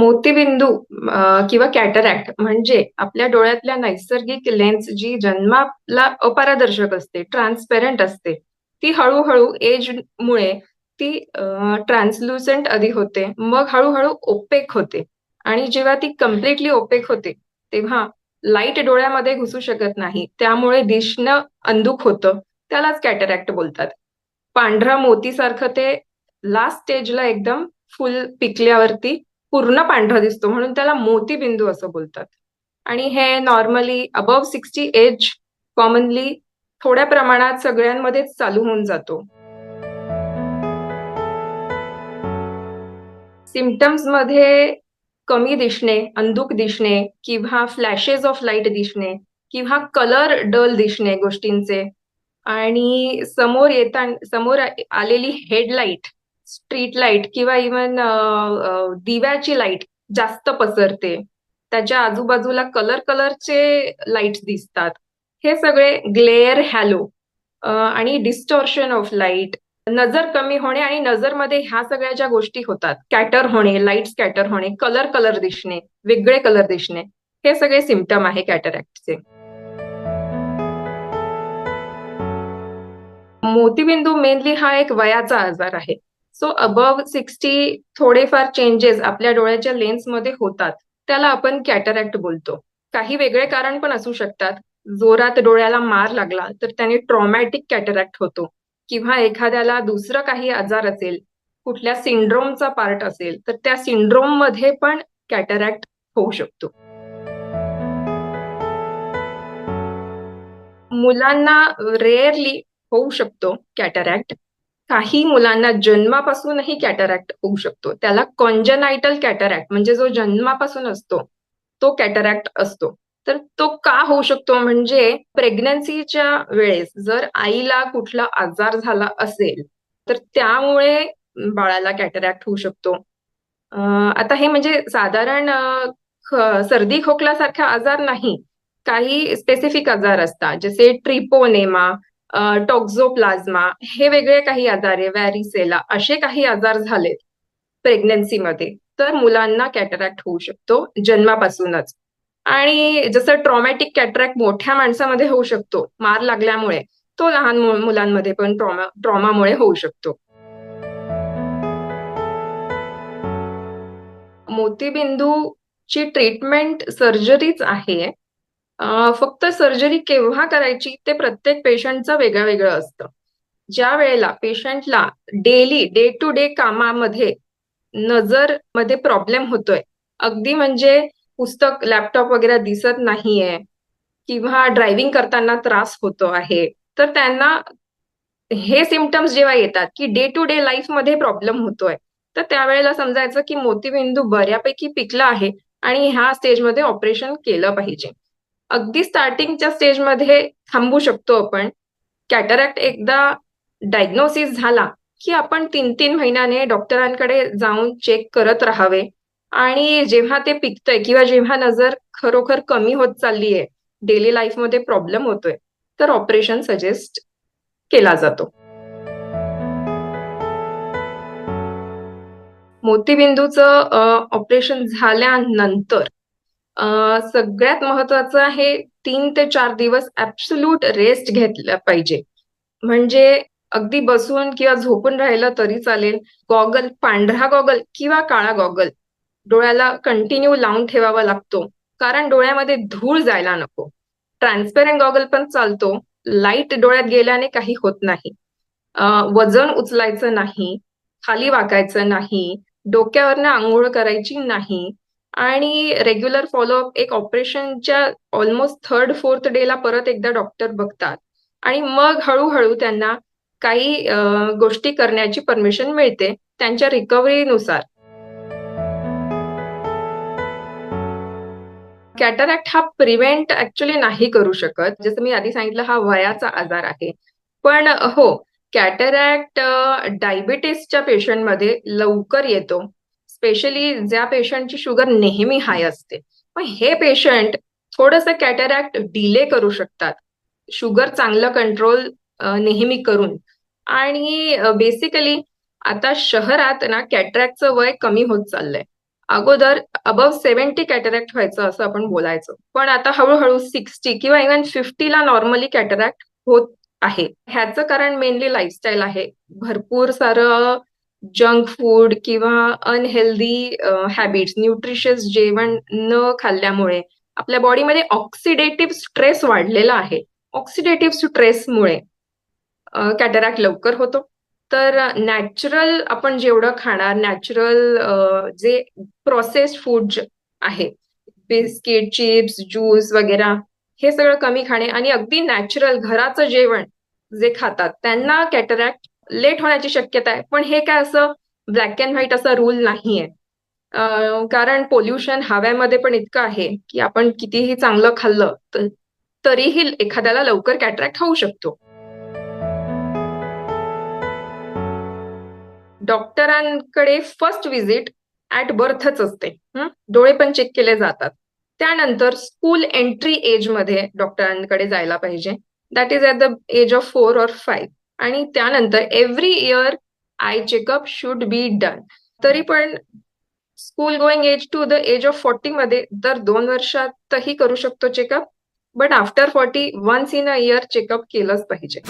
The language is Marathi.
मोतीबिंदू किंवा कॅटरॅक्ट म्हणजे आपल्या डोळ्यातल्या नैसर्गिक लेन्स जी जन्माला अपारदर्शक असते, ट्रान्सपेरंट असते. ती हळूहळू एज एजमुळे ती ट्रान्सल्युसंट आधी होते. मग हळूहळू ओपेक होते आणि जेव्हा ती कंप्लीटली ओपेक होते, तेव्हा लाइट डोळ्यामध्ये घुसू शकत नाही. त्यामुळे दिसणं अंधुक होतं. त्यालाच कॅटरॅक्ट बोलतात. पांढरा मोतीसारखं ते लास्ट स्टेजला एकदम फुल पिकल्यावरती पूर्ण पांढरा दिसतो म्हणून त्याला मोतीबिंदू असं बोलतात. आणि हे normally above sixty age commonly थोड्या प्रमाणात सगळ्यांमध्येच चालू होऊन जातो. सिम्प्टम्समध्ये कमी दिसणे, अंधुक दिसणे किंवा फ्लॅशेस ऑफ लाइट दिसणे किंवा कलर डल दिसणे गोष्टींचे आणि समोर येता समोर आलेली हेडलाईट, स्ट्रीट लाइट किंवा इव्हन दिव्याची लाइट जास्त पसरते. त्याच्या आजूबाजूला कलर कलरचे लाईट्स दिसतात. हे सगळे ग्लेअर हॅलो आणि डिस्टॉर्शन ऑफ लाइट, नजर कमी होणे आणि नजरमध्ये ह्या सगळ्या ज्या गोष्टी होतात, स्कॅटर होणे, लाइट स्कॅटर होणे, कलर कलर दिसणे, वेगळे कलर दिसणे, हे सगळे सिमटम आहे कॅटरॅक्टचे. मोतीबिंदू मेनली हा एक वयाचा आजार आहे. सो अबव सिक्स्टी थोडेफार चेंजेस आपल्या डोळ्याच्या लेन्समध्ये होतात. त्याला आपण कॅटरॅक्ट बोलतो. काही वेगळे कारण पण असू शकतात. जोरात डोळ्याला मार लागला तर त्याने ट्रॉमॅटिक कॅटरॅक्ट होतो किंवा एखाद्याला दुसरं काही आजार असेल, कुठल्या सिंड्रोमचा पार्ट असेल, तर त्या सिंड्रोममध्ये पण कॅटरॅक्ट होऊ शकतो. मुलांना रेअरली होऊ शकतो कॅटरॅक्ट. काही मुलांना जन्मापासूनही कॅटरॅक्ट होऊ शकतो. त्याला कॉन्जनायटल कॅटरॅक्ट म्हणजे जो जन्मापासून असतो, तो कॅटरॅक्ट असतो. तर तो का होऊ शकतो म्हणजे प्रेग्नन्सीच्या वेळेस जर आईला कुठला आजार झाला असेल, तर त्यामुळे बाळाला कॅटरॅक्ट होऊ शकतो. आता हे म्हणजे साधारण सर्दी खोकल्यासारखा आजार नाही. काही स्पेसिफिक आजार असतात जसे ट्रिपोनेमा, टॉक्झोप्लाझ्मा हे वेगळे काही आजार आहे, व्हॅरिसेला असे काही आजार झालेत प्रेग्नन्सीमध्ये, तर मुलांना कॅटरॅक्ट होऊ शकतो जन्मापासूनच. आणि जसं ट्रॉमॅटिक कॅटरॅक्ट मोठ्या माणसामध्ये होऊ शकतो मार लागल्यामुळे, तो लहान मुलांमध्ये पण ट्रॉमा ट्रॉमामुळे होऊ शकतो. मोतीबिंदूची ट्रीटमेंट सर्जरीच आहे. फक्त सर्जरी केव्हा करायची ते प्रत्येक पेशंटचं वेगळं-वेगळं असतं. ज्या वेळेला पेशंटला डेली डे टू डे कामामध्ये नजरमध्ये प्रॉब्लेम होतोय, अगदी म्हणजे पुस्तक, लॅपटॉप वगैरे दिसत नाहीये किंवा ड्रायव्हिंग करताना त्रास होतो आहे, तर त्यांना हे सिमटम्स जेव्हा येतात, की डे टू डे लाईफमध्ये प्रॉब्लेम होतोय, तर त्यावेळेला समजायचं की मोतीबिंदू बऱ्यापैकी पिकला आहे आणि ह्या स्टेजमध्ये ऑपरेशन केलं पाहिजे. अगदी स्टार्टिंगच्या स्टेजमध्ये थांबू शकतो आपण. कॅटरॅक्ट एकदा डायग्नोसिस झाला, की आपण 3-3 महिन्याने डॉक्टरांकडे जाऊन चेक करत राहावे आणि जेव्हा ते पिकतंय किंवा जेव्हा नजर खरोखर कमी होत चालली आहे, डेली लाईफमध्ये प्रॉब्लेम होतोय, तर ऑपरेशन सजेस्ट केला जातो. मोतीबिंदूचं ऑपरेशन झाल्यानंतर सगळ्यात महत्वाचं आहे तीन ते चार दिवस ऍब्सोल्यूट रेस्ट घेतला पाहिजे. म्हणजे अगदी बसून किंवा झोपून राहिलं तरी चालेल. गॉगल, पांढरा गॉगल किंवा काळा गॉगल डोळ्याला कंटिन्यू लावून ठेवावा लागतो. कारण डोळ्यामध्ये धूळ जायला नको. ट्रान्सपेरंट गॉगल पण चालतो. लाइट डोळ्यात गेल्याने काही होत नाही. वजन उचलायचं नाही, खाली वाकायचं नाही, डोक्यावरनं आंघोळ करायची नाही आणि रेग्युलर फॉलोअप एक ऑपरेशनच्या ऑलमोस्ट थर्ड, फोर्थ डेला परत एकदा डॉक्टर बघतात आणि मग हळूहळू त्यांना काही गोष्टी करण्याची परमिशन मिळते त्यांच्या रिकव्हरीनुसार. कॅटरॅक्ट हा प्रिव्हेंट ऍक्च्युली नाही करू शकत. जसं मी आधी सांगितलं हा वयाचा आजार आहे. पण हो, कॅटरॅक्ट डायबिटीसच्या पेशंटमध्ये लवकर येतो. स्पेशली ज्या पेशंटची शुगर नेहमी हाय असते. पण हे पेशंट थोडंसं कॅटरॅक्ट डिले करू शकतात. शुगर चांगलं कंट्रोल नेहमी करून आणि बेसिकली आता शहरात ना कॅटरॅक्टचं वय कमी होत चाललंय. अगोदर अबव सेव्हन्टी कॅटरॅक्ट व्हायचं असं आपण बोलायचं पण आता हळूहळू सिक्स्टी किंवा इव्हन फिफ्टीला नॉर्मली कॅटरॅक्ट होत आहे ह्याचं कारण मेनली लाईफस्टाईल आहे भरपूर सारं जंक फूड किंवा अनहेल्दी हॅबिट्स न्यूट्रिशियस जेवण न खाल्ल्यामुळे आपल्या बॉडीमध्ये ऑक्सिडेटिव्ह स्ट्रेस वाढलेला आहे. ऑक्सिडेटिव्ह स्ट्रेसमुळे कॅटरॅक्ट लवकर होतो. तर नॅचरल आपण जेवढं खाणार नॅचरल जे प्रोसेस्ड फूड आहे बिस्किट चिप्स ज्यूस वगैरे हे सगळं कमी खाणे आणि अगदी नॅचरल घराचं जेवण जे खातात त्यांना कॅटरॅक्ट लेट होण्याची शक्यता आहे. पण हे काय असं ब्लॅक अँड व्हाईट असा रूल नाहीये. कारण पोल्युशन हव्यामध्ये पण इतकं आहे की आपण कितीही चांगलं खाल्लं तर तरीही एखाद्याला लवकर कॅटरॅक्ट होऊ शकतो. डॉक्टरांकडे फर्स्ट विजिट ऍट बर्थच असते. डोळे पण चेक केले जातात. त्यानंतर स्कूल एंट्री एजमध्ये डॉक्टरांकडे जायला पाहिजे. That is at the age of four or five आणि त्यानंतर every year eye checkup should be done तरी पण school going age to the age of forty मध्ये दर दोन वर्षातही करू शकतो checkup but after forty once in a year checkup केलंच पाहिजे.